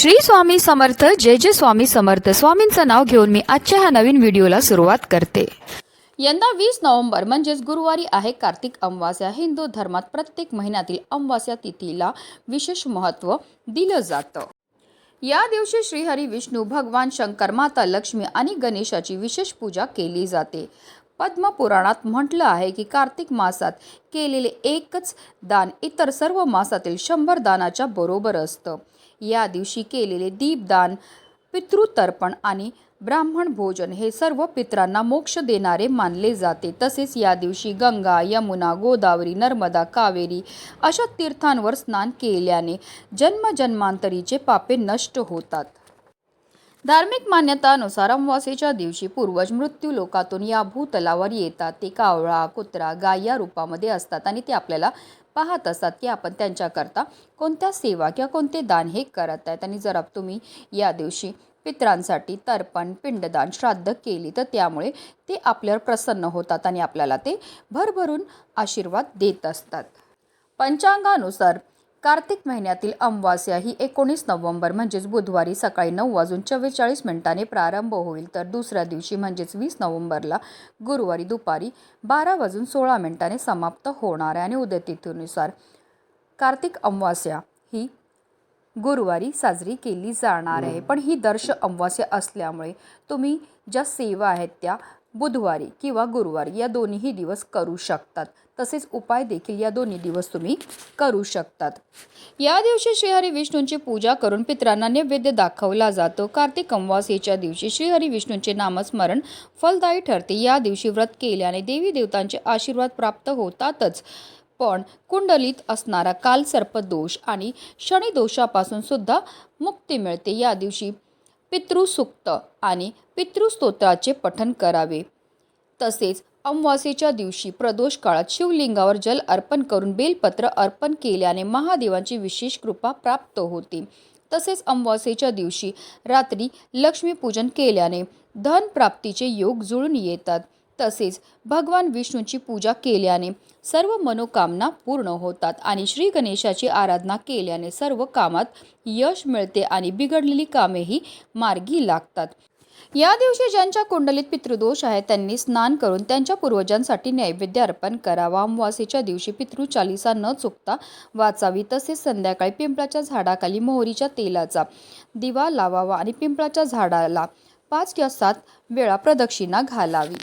श्री स्वामी समर्थ जय जय स्वामी समर्थ. स्वामींचं नाव घेऊन मी आजच्या ह्या नवीन व्हिडिओला सुरुवात करते. यंदा वीस नोव्हेंबर म्हणजेच गुरुवारी आहे कार्तिक अमावास्या. हिंदू धर्मात प्रत्येक महिन्यातील अमावास्या तिथीला विशेष महत्त्व दिलं जातं. या दिवशी श्रीहरी विष्णू भगवान शंकर माता लक्ष्मी आणि गणेशाची विशेष पूजा केली जाते. पद्मपुराणात म्हटलं आहे की कार्तिक मासात केलेले एकच दान इतर सर्व मासातील शंभर दानाच्या बरोबर असतं. या दिवशी केलेले दीपदान पितृतर्पण आणि ब्राह्मण भोजन हे सर्व पित्रांना मोक्ष देणारे मानले जाते. तसेच या दिवशी गंगा यमुना गोदावरी नर्मदा कावेरी अशा तीर्थांवर स्नान केल्याने जन्मजन्मांतरीचे पापे नष्ट होतात. धार्मिक मान्यतानुसार अमावास्येच्या दिवशी पूर्वज मृत्यू लोकातून या भूतलावर येतात. ते कावळा कुत्रा गाय या रूपामध्ये असतात आणि ते आपल्याला पाहत असतात की आपण त्यांच्याकरता कोणत्या सेवा किंवा कोणते दान हे करत आहेत. आणि जर तुम्ही या दिवशी पित्रांसाठी तर्पण पिंडदान श्राद्ध केली तर त्यामुळे ते आपल्यावर प्रसन्न होतात आणि आपल्याला ते भरभरून आशीर्वाद देत असतात. पंचांगानुसार कार्तिक महिन्यातील अमावास्या ही एकोणीस नोव्हेंबर म्हणजेच बुधवारी सकाळी नऊ वाजून चव्वेचाळीस मिनिटांनी प्रारंभ होईल. तर दुसऱ्या दिवशी म्हणजेच वीस नोव्हेंबरला गुरुवारी दुपारी बारा वाजून सोळा मिनिटाने समाप्त होणार आहे. आणि उदयतिथीनुसार कार्तिक अमावास्या ही गुरुवारी साजरी केली जाणार आहे. पण ही दर्श अमावास्या असल्यामुळे तुम्ही ज्या सेवा आहेत त्या बुधवारी किंवा गुरुवारी या दोन्हीही दिवस करू शकतात. तसेच उपाय देखील या दोन्ही दिवस तुम्ही करू शकतात. या दिवशी श्रीहरी विष्णूंची पूजा करून पित्रांना नैवेद्य दाखवला जातो. कार्तिक अमावास्येच्या दिवशी श्रीहरी विष्णूंचे नामस्मरण फलदायी ठरते. या दिवशी व्रत केल्याने देवी देवतांचे आशीर्वाद प्राप्त होतातच. पण कुंडलीत असणारा कालसर्पदोष आणि शनिदोषापासून सुद्धा मुक्ती मिळते. या दिवशी पितृसुक्त आणि पितृस्तोत्राचे पठन करावे. तसेच अमावास्येच्या दिवशी प्रदोष काळात शिवलिंगावर जल अर्पण करून बेलपत्र अर्पण केल्याने महादेवांची विशेष कृपा प्राप्त होते. तसेच अमावास्येच्या दिवशी रात्री लक्ष्मीपूजन केल्याने धन प्राप्तीचे योग जुळून येतात. तसेच भगवान विष्णूची पूजा केल्याने सर्व मनोकामना पूर्ण होतात आणि श्री गणेशाची आराधना केल्याने सर्व कामात यश मिळते आणि बिघडलेली कामेही मार्गी लागतात. या दिवशी ज्यांच्या कुंडलीत पितृदोष आहे त्यांनी स्नान करून त्यांच्या पूर्वजांसाठी नैवेद्य अर्पण करावा. अमावासेच्या दिवशी पितृ चालिसा न चुकता वाचावी. तसेच संध्याकाळी पिंपळाच्या झाडाखाली मोहरीच्या तेलाचा दिवा लावावा आणि पिंपळाच्या झाडाला पाच किंवा सात वेळा प्रदक्षिणा घालावी.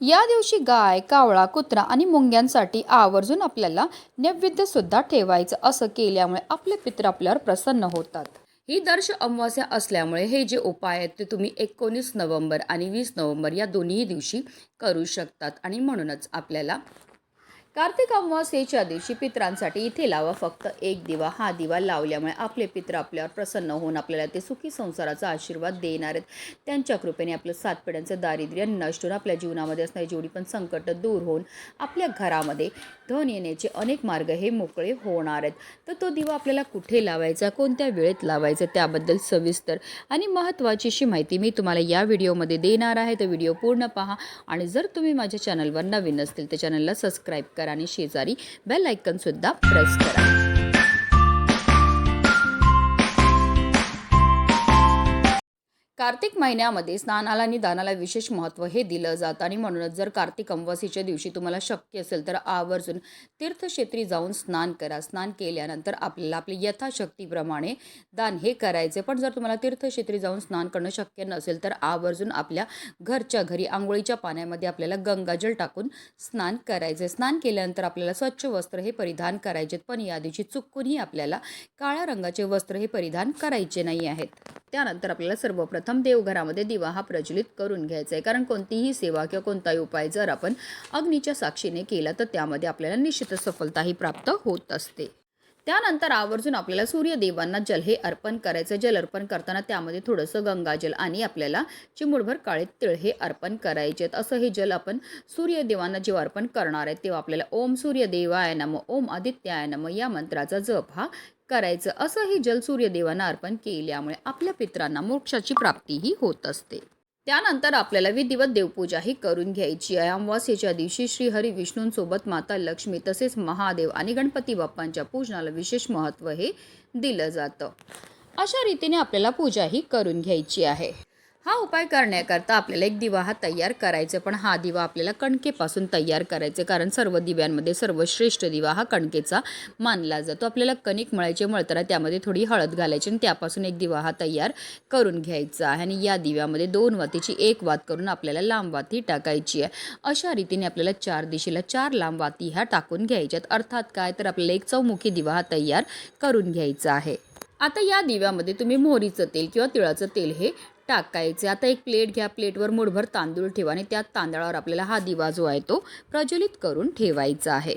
या दिवशी गाय कावळा कुत्रा आणि मुंग्यांसाठी आवर्जून आपल्याला नैवेद्य सुद्धा ठेवायचं असं केल्यामुळे आपले पित्र आपल्यावर प्रसन्न होतात. ही दर्श अमावास्या असल्यामुळे हे जे उपाय आहेत ते तुम्ही एकोणीस नोव्हेंबर आणि वीस नोव्हेंबर या दोन्ही दिवशी करू शकतात आणि म्हणूनच आपल्याला कार्तिक अमावस्येच्या दिवशी पित्रांसाठी इथे लावा फक्त एक दिवा. हा दिवा लावल्यामुळे आपले पित्र आपल्यावर प्रसन्न होऊन आपल्याला ते सुखी संसाराचा आशीर्वाद देणार आहेत. त्यांच्या कृपेने आपलं सात पिढ्यांचं दारिद्र्य नष्ट होऊन आपल्या जीवनामध्ये असणारी जेवढी पण संकट दूर होऊन आपल्या घरामध्ये धन येण्याचे अनेक मार्ग हे मोकळे होणार आहेत. तर तो दिवा आपल्याला कुठे लावायचा कोणत्या वेळेत लावायचा त्याबद्दल सविस्तर आणि महत्त्वाची अशी माहिती मी तुम्हाला या व्हिडिओमध्ये देणार आहे. तर व्हिडिओ पूर्ण पहा आणि जर तुम्ही माझ्या चॅनलवर नवीन असतील तर चॅनलला सबस्क्राईब करा. आणि शेजारी बेल आयकनसुद्धा प्रेस करा. कार्तिक महिन्यामध्ये स्नानाला आणि दानाला विशेष महत्त्व हे दिलं जातं. आणि म्हणूनच जर कार्तिक अमावास्येच्या दिवशी तुम्हाला शक्य असेल तर आवर्जून तीर्थक्षेत्री जाऊन स्नान करा. स्नान केल्यानंतर आपल्याला आपली यथाशक्तीप्रमाणे दान हे करायचे. पण जर तुम्हाला तीर्थक्षेत्री जाऊन स्नान करणं शक्य नसेल तर आवर्जून आपल्या घरच्या घरी आंघोळीच्या पाण्यामध्ये आपल्याला गंगाजल टाकून स्नान करायचे. स्नान केल्यानंतर आपल्याला स्वच्छ वस्त्र हे परिधान करायचे पण या दिवशी चुकूनही आपल्याला काळ्या रंगाचे वस्त्र हे परिधान करायचे नाही आहेत. त्यानंतर आपल्याला सर्वप्रथम देवघरामध्ये दिवा हा प्रज्वलित करून घ्यायचा आहे कारण कोणतीही सेवा किंवा कोणताही उपाय जर आपण अग्नीच्या साक्षीने केला तर त्यामध्ये आपल्याला निश्चित सफलताही प्राप्त होत असते. त्यानंतर आवर्जून आपल्याला सूर्यदेवांना जल हे अर्पण करायचं जल अर्पण करताना त्यामध्ये थोडंसं गंगाजल आणि आपल्याला चिमुडभर काळे तिळ हे अर्पण करायचे आहेत असं हे जल आपण सूर्यदेवांना जेव्हा अर्पण करणार आहे तेव्हा आपल्याला ओम सूर्यदेवाय नम ओम आदित्याय नम या मंत्राचा जप हा करायचं. असंही जल सूर्यदेवांना अर्पण केल्यामुळे आपल्या पित्रांना मोक्षाची प्राप्तीही होत असते. त्यानंतर आपल्याला विधिवत देवपूजाही करून घ्यायची आहे. अमावास्येच्या दिवशी श्री हरी विष्णूंसोबत माता लक्ष्मी तसेच महादेव आणि गणपती बाप्पांच्या पूजनाला विशेष महत्त्व हे दिलं जातं. अशा रीतीने आपल्याला पूजाही करून घ्यायची आहे. हा उपाय करण्याकरता आपल्याला एक दिवा हा तयार करायचा पण हा दिवा आपल्याला कणकेपासून तयार करायचा कारण सर्व दिव्यांमध्ये सर्वश्रेष्ठ दिवा हा कणकेचा मानला जातो. आपल्याला कणिक मळायचे मळताना त्यामध्ये थोडी हळद घालायची आणि त्यापासून एक दिवा हा तयार करून घ्यायचा आहे. आणि या दिव्यामध्ये दोन वातीची एक वात करून आपल्याला लांब वाती टाकायची आहे. अशा रीतीने आपल्याला चार दिशेला चार लांब वाती ह्या टाकून घ्यायच्यात. अर्थात काय? तर आपल्याला एक चौमुखी दिवा हा तयार करून घ्यायचा आहे. आता या दिव्यामध्ये तुम्ही मोहरीचं तेल किंवा तिळाचं तेल हे टाकायचे. आता एक प्लेट घ्या प्लेटवर मुठभर तांदूळ ठेवा आणि त्या तांदळावर आपल्याला हा दिवा जो आहे तो प्रज्वलित करून ठेवायचा आहे.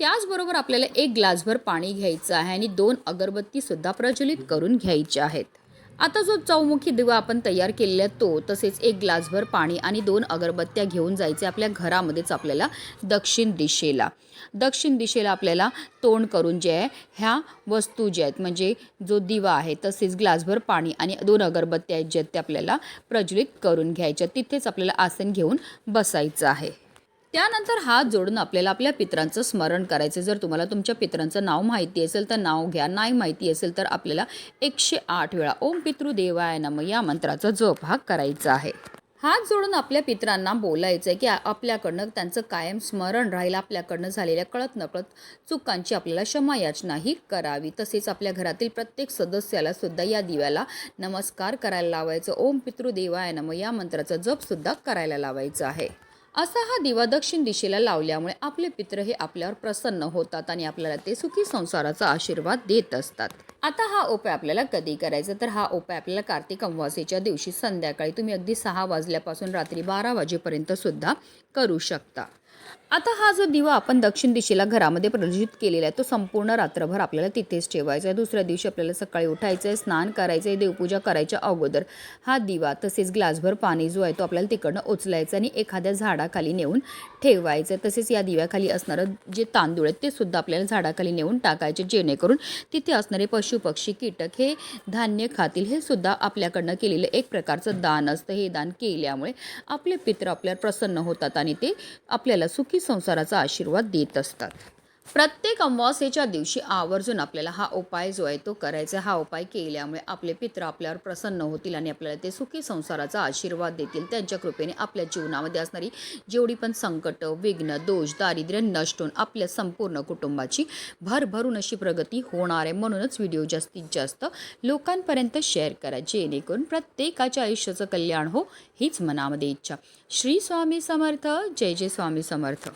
त्याचबरोबर आपल्याला एक ग्लासभर पाणी घ्यायचं आहे आणि दोन अगरबत्तीसुद्धा प्रज्वलित करून घ्यायच्या आहेत. आता जो चौमुखी दिवा आपण तयार केलेला आहे तो तसेच एक ग्लासभर पाणी आणि दोन अगरबत्त्या घेऊन जायचे आपल्या घरामध्येच आपल्याला दक्षिण दिशेला. दक्षिण दिशेला आपल्याला तोंड करून जे आहे ह्या वस्तू ज्या आहेत म्हणजे जो दिवा आहे तसेच ग्लासभर पाणी आणि दोन अगरबत्त्या आहेत ज्या आहेत त्या आपल्याला प्रज्वलित करून घ्यायच्या. तिथेच आपल्याला आसन घेऊन बसायचं आहे. त्यानंतर हात जोडून आपल्याला आपल्या पित्रांचं स्मरण करायचं. जर तुम्हाला तुमच्या पित्रांचं नाव माहिती असेल तर नाव घ्या. नाही माहिती असेल तर आपल्याला एकशे आठ वेळा ओम पितृदेवाय नम या मंत्राचा जप हा करायचा आहे. हात जोडून आपल्या पित्रांना बोलायचं आहे की आपल्याकडनं त्यांचं कायम स्मरण राहील आपल्याकडनं झालेल्या कळत नकळत चुकांची आपल्याला क्षमायाचनाही करावी. तसेच आपल्या घरातील प्रत्येक सदस्याला सुद्धा या दिव्याला नमस्कार करायला लावायचं. ओम पितृदेवाय नम या मंत्राचा जपसुद्धा करायला लावायचा आहे. असा हा दिवा दक्षिण दिशेला लावल्यामुळे आपले पित्र हे आपल्यावर प्रसन्न होतात आणि आपल्याला ते सुखी संसाराचा आशीर्वाद देत असतात. आता हा उपाय आपल्याला कधी करायचा? तर हा उपाय आपल्याला कार्तिक अमावास्येच्या दिवशी संध्याकाळी तुम्ही अगदी सहा वाजल्यापासून रात्री बारा वाजेपर्यंत सुद्धा करू शकता. आता हा जो दिवा आपण दक्षिण दिशेला घरामध्ये प्रज्वलित केलेला आहे तो संपूर्ण रात्रभर आपल्याला तिथेच ठेवायचा आहे. दुसऱ्या दिवशी आपल्याला सकाळी उठायचं आहे स्नान करायचं आहे देवपूजा करायच्या अगोदर हा दिवा तसेच ग्लासभर पाणी जो आहे तो आपल्याला तिकडनं उचलायचा आणि एखाद्या झाडाखाली नेऊन ठेवायचं आहे तसेच या दिव्याखाली असणारं जे तांदूळ आहेत ते सुद्धा आपल्याला झाडाखाली नेऊन टाकायचे जेणेकरून तिथे असणारे पशुपक्षी कीटक हे धान्य खातील. हे सुद्धा आपल्याकडनं केलेलं एक प्रकारचं दान असतं. हे दान केल्यामुळे आपले पित्र आपल्यावर प्रसन्न होतात आणि ते आपल्याला सुखी संसाराचा आशीर्वाद देत असतात. प्रत्येक अमावास्येच्या दिवशी आवर्जून आपल्याला हा उपाय जो आहे तो करायचा हा उपाय केल्यामुळे आपले पित्र आपल्यावर प्रसन्न होतील आणि आपल्याला ते सुखी संसाराचा आशीर्वाद देतील. त्यांच्या कृपेने आपल्या जीवनामध्ये असणारी जेवढी पण संकट विघ्न दोष दारिद्र्य नष्ट होऊन आपल्या संपूर्ण कुटुंबाची भरभरून अशी प्रगती होणार आहे. म्हणूनच व्हिडिओ जास्तीत जास्त लोकांपर्यंत शेअर करा. जेणेकरून प्रत्येकाच्या आयुष्याचं कल्याण हो हीच मनामध्ये इच्छा. श्री स्वामी समर्थ. जय जय स्वामी समर्थ.